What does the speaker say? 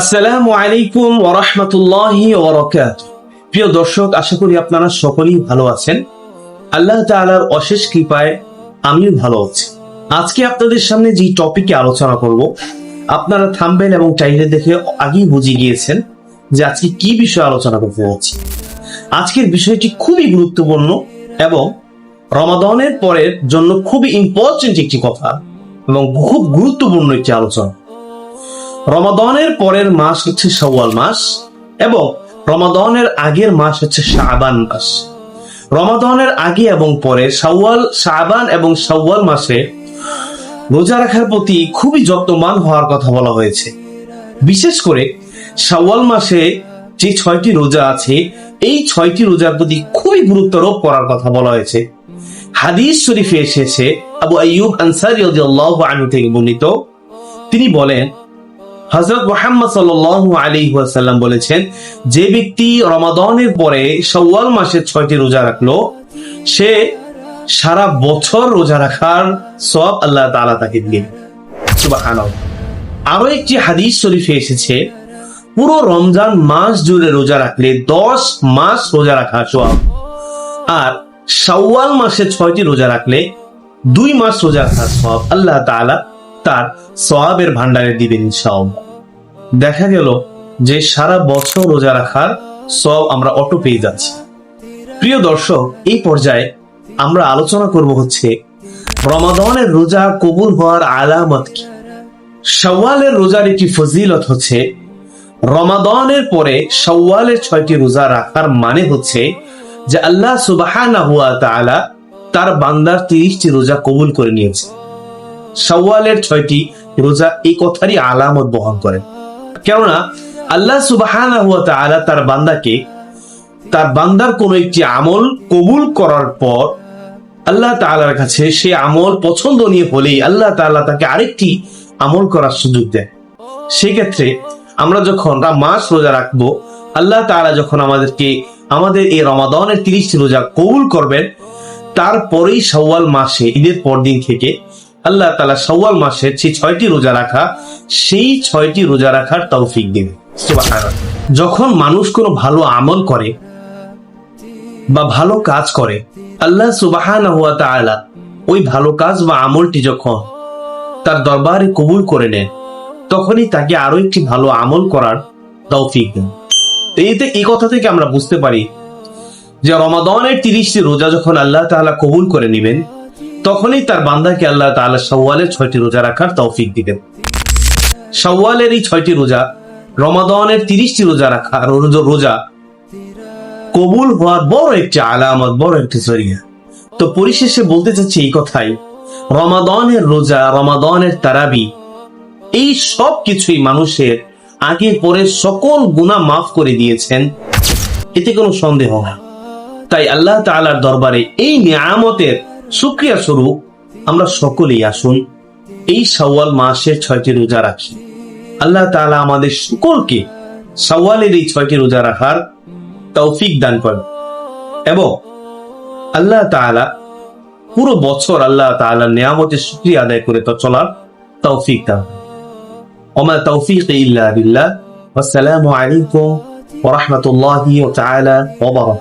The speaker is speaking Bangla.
আসসালামু আলাইকুম ওরহমতুল্লাহি ওবরাকাত প্রিয় দর্শক, আশা করি আপনারা সকলেই ভালো আছেন। আল্লাহ তাআলার অশেষ কৃপায় আমিও ভালো আছি। আজকে আপনাদের সামনে যে টপিকে আলোচনা করব, আপনারা থাম্বেল এবং টাইটেল দেখে আগেই বুঝে গিয়েছেন যে আজকে কি বিষয়ে আলোচনা করতে যাচ্ছি। আজকের বিষয়টি খুবই গুরুত্বপূর্ণ এবং রমাদনের পরের জন্য খুবই ইম্পর্টেন্ট একটি কথা এবং খুব গুরুত্বপূর্ণ একটি আলোচনা। রমাদনের পরের মাস হচ্ছে সওয়াল মাস এবং রমাদনের আগের মাস হচ্ছে শাবান মাস। রমাদনের আগে এবং পরে শাওয়াল, শাবান এবং শাওয়াল মাসে রোজা রাখার প্রতি খুবই যত্নবান হওয়ার কথা বলা হয়েছে। বিশেষ করে সাওয়াল মাসে যে ছয়টি রোজা আছে, এই ছয়টি রোজার প্রতি খুবই গুরুত্বারোপ করার কথা বলা হয়েছে। হাদিস শরীফে এসেছে, আবু আইয়ুব আনসারি আনহু থেকে বর্ণিত। তিনি বলেন হজরত মোহাম্মদ সাল্লাল্লাহু আলাইহি ওয়াসাল্লাম বলেছেন, যে ব্যক্তি রমাদানের পরে শাওয়াল মাসের ছয়টি রোজা রাখল, সে সারা বছর রোজা রাখার সব আল্লাহ তাআলা তাকে সুবহানাল্লাহ। আরও একটি হাদিস শরীফে এসেছে, পুরো রমজান মাস জুড়ে রোজা রাখলে দশ মাস রোজা রাখা সব আর শাওয়াল মাসে ছয়টি রোজা রাখলে দুই মাস রোজা রাখার সব আল্লাহ তাআলা তার সওয়াবের ভান্ডারে দিবেন ইনশাআল্লাহ। দেখা গেল যে সারা বছর রোজা রাখার সব আমরা অটো পেয়ে যাচ্ছি। প্রিয় দর্শক, এই পর্যায়ে আমরা আলোচনা করব হচ্ছে, রমাদনের রোজা কবুল হওয়ার আলামত কি? সওয়ালের রোজার একটি ফজিলত হচ্ছে, রমাদনের পরে সওয়ালের ছয়টি রোজা রাখার মানে হচ্ছে যে আল্লাহ তাআলা তার বান্দার তিরিশটি রোজা কবুল করে নিয়েছে। সওয়ালের ছয়টি রোজা এই কথারই আলামত বহন করে। কেননা আল্লাহ তাআলা তার বান্দাকে, তার বান্দার কোন একটি আমল কবুল করার পর আল্লাহ তাআলার কাছে সে আমল পছন্দনীয় হলেই আল্লাহ তাআলা তাকে আরেকটি আমল করার সুযোগ দেয়। সেক্ষেত্রে আমরা যখন মাস রোজা রাখব, আল্লাহ তাআলা যখন আমাদেরকে আমাদের এই রমাদানের তিরিশটি রোজা কবুল করবেন, তারপরেই সওয়াল মাসে ঈদের পরদিন থেকে আল্লাহ তালা শাওয়াল মাসের যে ছয়টি রোজা রাখা, সেই ছয়টি রোজা রাখার তৌফিক সুবহানাল্লাহ। যখন মানুষ কোনো ভালো আমল করে বা ভালো কাজ করে, আল্লাহ সুবহানাহু ওয়া তাআলা ওই ভালো কাজ বা আমলটি যখন তার দরবারে কবুল করে নেন, তখনই তাকে আরও একটি ভালো আমল করার তৌফিক দেন এতে এই কথা থেকে আমরা বুঝতে পারি যে রমাদানের তিরিশটি রোজা যখন আল্লাহ তাআলা কবুল করে নেবেন তখনই তার বান্দাকে আল্লাহ তাআলা সওয়ালের ছয়টি রোজা রাখার তৌফিক দিবেন শাওয়ালের এই ছয়টি রোজা, রমাদানের তিরিশটি রোজা রাখা রোজা- কবুল হওয়ার বড় একটি আলামত, বড় একটি জরিয়া। তো পরিশেষে বলতে চাচ্ছি এই কথাই, রমাদানের রোজা, রমাদনের তারাবি, এই সব কিছুই মানুষের আগে পরে সকল গুনাহ মাফ করে দিয়েছেন, এতে কোনো সন্দেহ না তাই আল্লাহ তাআলার দরবারে এই নিয়ামতের সুক্রিয়া স্বরূপ, আমরা সকলেই আসুন এই শাওয়াল মাসের ছয়টি রোজা রাখি। আল্লাহ তাআলা আমাদের সকলকে শাওয়ালের এই ছয়টি রোজা রাখার তৌফিক দান করেন। এবং আল্লাহ তাআলা পুরো বছর আল্লাহ তাআলার নিয়ামতের শুকরিয়া আদায় করে তো চলার তৌফিক দান। ওমা তৌফিক ইল্লা বিল্লাহ। আসসালামু আলাইকুম ওয়া রাহমাতুল্লাহি ওয়া তাআলা ওয়া